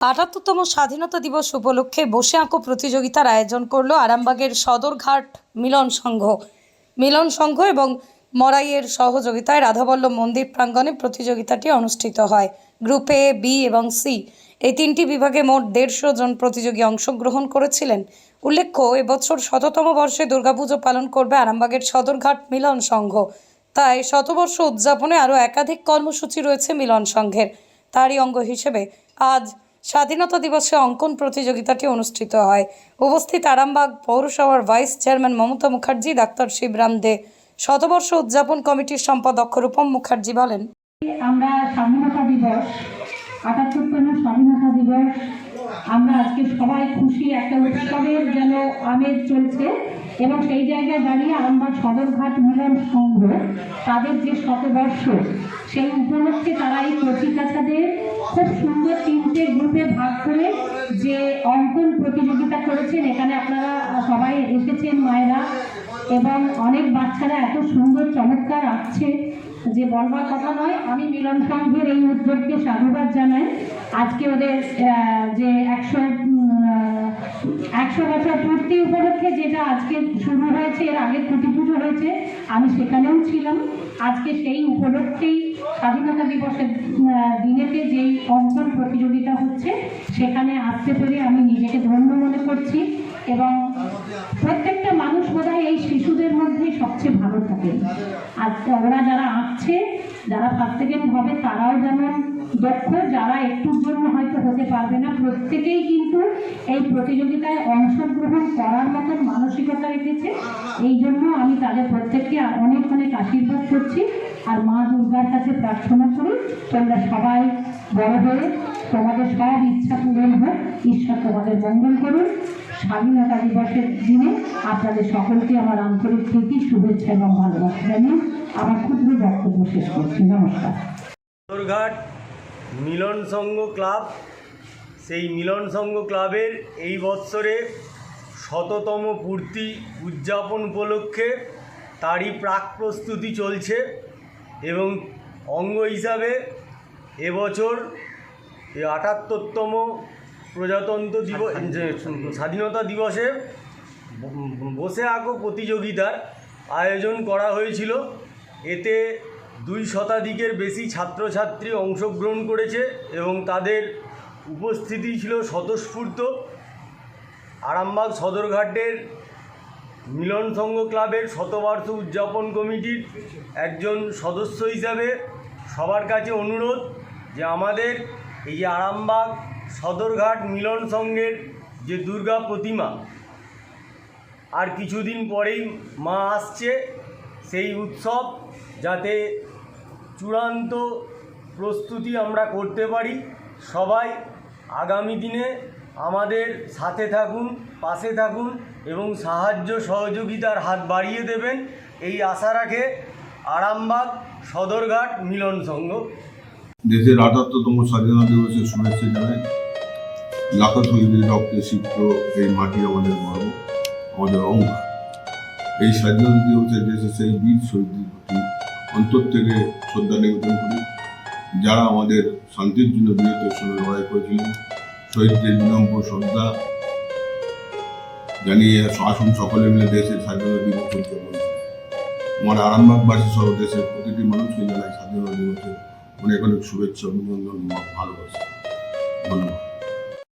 আটাত্তরতম স্বাধীনতা দিবস উপলক্ষে বসে আঁকো প্রতিযোগিতার আয়োজন করল আরামবাগের সদরঘাট মিলন সংঘ। মিলন সংঘ এবং মরাইয়ের সহযোগিতায় রাধাবল্লভ মন্দির প্রাঙ্গণে প্রতিযোগিতাটি অনুষ্ঠিত হয়। গ্রুপ এ, বি এবং সি এই তিনটি বিভাগে মোট দেড়শো জন প্রতিযোগী অংশগ্রহণ করেছিলেন। উল্লেখ্য, এবছর শততম বর্ষে দুর্গাপুজো পালন করবে আরামবাগের সদরঘাট মিলন সংঘ। তাই শতবর্ষ উদযাপনে আরও একাধিক কর্মসূচি রয়েছে মিলন সংঘের। তারই অঙ্গ হিসেবে আজ স্বাধীনতা দিবসে অঙ্কন প্রতিযোগিতাটি অনুষ্ঠিত হয়। উপস্থিত আরামবাগ পৌরসভার vice chairman Mamata Mukherjee, doctor Shibram Dey, শতবর্ষ উদযাপন কমিটির সম্পাদক রূপম মুখার্জি বলেন। আমরা স্বাধীনতা দিবস, আটাত্তরতম স্বাধীনতা দিবস, আমরা আজকে সবাই খুশি একটা উৎসবের যেন আমেজ চলছে এবং সেই জায়গায় দাঁড়িয়ে আরামবাগ সদরঘাট মিলন সংঘ, তাদের যে শতবর্ষ, সেই উপলক্ষে তারা এই কচিকাচাদের খুব সুন্দর তিনটে গ্রুপে ভাগ করে যে অঙ্কন প্রতিযোগিতা করেছেন, এখানে আপনারা সবাই এসেছেন মায়েরা, এবং অনেক বাচ্চারা এত সুন্দর চমৎকার আঁকছে। যে বলবার কথা নয়, আমি মিলন সংঘের এই উদ্যোগকে সাধুবাদ জানাই। আজকে ওদের যে একশো একশো বছর পূর্তি উপলক্ষে যেটা আজকে শুরু হয়েছে, এর আগে খুঁটি পুজো হয়েছে, আমি সেখানেও ছিলাম। আজকে সেই উপলক্ষেই স্বাধীনতা দিবসের দিনেতে যেই অঙ্কন প্রতিযোগিতা হচ্ছে, সেখানে আসতে পেরে আমি নিজেকে ধন্য মনে করছি এবং প্রত্যেকটা মানুষ বোধহয় এই শিশুদের মধ্যেই সবচেয়ে ভালো থাকে। আর ওরা যারা আঁকছে যারা ফার্স্ট সেকেন্ড হবে, তারাও যেমন দক্ষ, যারা একটুর জন্য হয়তো হতে পারবে না, প্রত্যেকেই কিন্তু এই প্রতিযোগিতায় অংশগ্রহণ করার মতন মানসিকতা রেখেছে। এই জন্য আমি তাদের প্রত্যেককে অনেক অনেক আশীর্বাদ করছি। আর মা দুর্গার কাছে প্রার্থনা করি, তোমরা সবাই বড় হয়ে তোমাদের সব ইচ্ছা পূরণ হোক, ঈশ্বর তোমাদের মঙ্গল করুন স্বাধীনতা দিবসের দিনে আপনাদের সকলকে আমার আন্তরিক প্রীতি, শুভেচ্ছা এবং ভালোবাসা জানিয়ে আমার ক্ষুদ্র বক্তব্য শেষ করছি। নমস্কার। সদরঘাট মিলন সংঘ ক্লাব, সেই মিলন সংঘ ক্লাবের এই বৎসরে শততম পূর্তি উদযাপন উপলক্ষে তারই প্রাক প্রস্তুতি চলছে। এবং অঙ্গ হিসাবে এবছর এই আটাত্তরতম প্রজাতন্ত্র দিবস স্বাধীনতা দিবসে। বসে আঁকো প্রতিযোগিতার আয়োজন করা হয়েছিল। এতে দুই শতাধিকের বেশি ছাত্রছাত্রী অংশগ্রহণ করেছে এবং তাদের উপস্থিতি ছিল স্বতঃস্ফূর্ত। আরামবাগ সদরঘাটের মিলন সংঘ ক্লাবের শতবর্ষ উদযাপন কমিটির একজন সদস্য হিসাবে সবার কাছে অনুরোধ যে আমাদের এই যে আরামবাগ সদরঘাট মিলন সংঘের যে দুর্গা প্রতিমা, আর কিছুদিন পরেই মা আসছে সেই উৎসব যাতে চূড়ান্ত প্রস্তুতি আমরা করতে পারি। সবাই আগামী দিনে আমাদের সাথে থাকুন, পাশে থাকুন এবং সাহায্য সহযোগিতার হাত বাড়িয়ে দেবেন। এই আশা রাখে আরামবাগ সদরঘাট মিলন সংঘ। দেশের আটাত্তরতম স্বাধীনতা দিবসের শুভেচ্ছা জানাই লাখো শহীদের রক্তে সিক্ত এই মাটি আমাদের গর্ব আমাদের অঙ্গার এই স্বাধীনতা দিবসে দেশের সেই বীর শহীদদের প্রতি অন্তর থেকে শ্রদ্ধা নিবেদন করি। যারা আমাদের শান্তির জন্য বীরত্বের সঙ্গে লড়াই করেছিলেন শহীদদের বিনম্র শ্রদ্ধা জানিয়ে আসুন সকলে মিলে দেশের স্বাধীনতা দিবস উদযাপন। আমার আরামবাগবাসী সহ দেশের প্রতিটি মানুষকে জানাই স্বাধীনতা দিবসের অনেক অনেক শুভেচ্ছা, অভিনন্দন ভালোবাসা ধন্যবাদ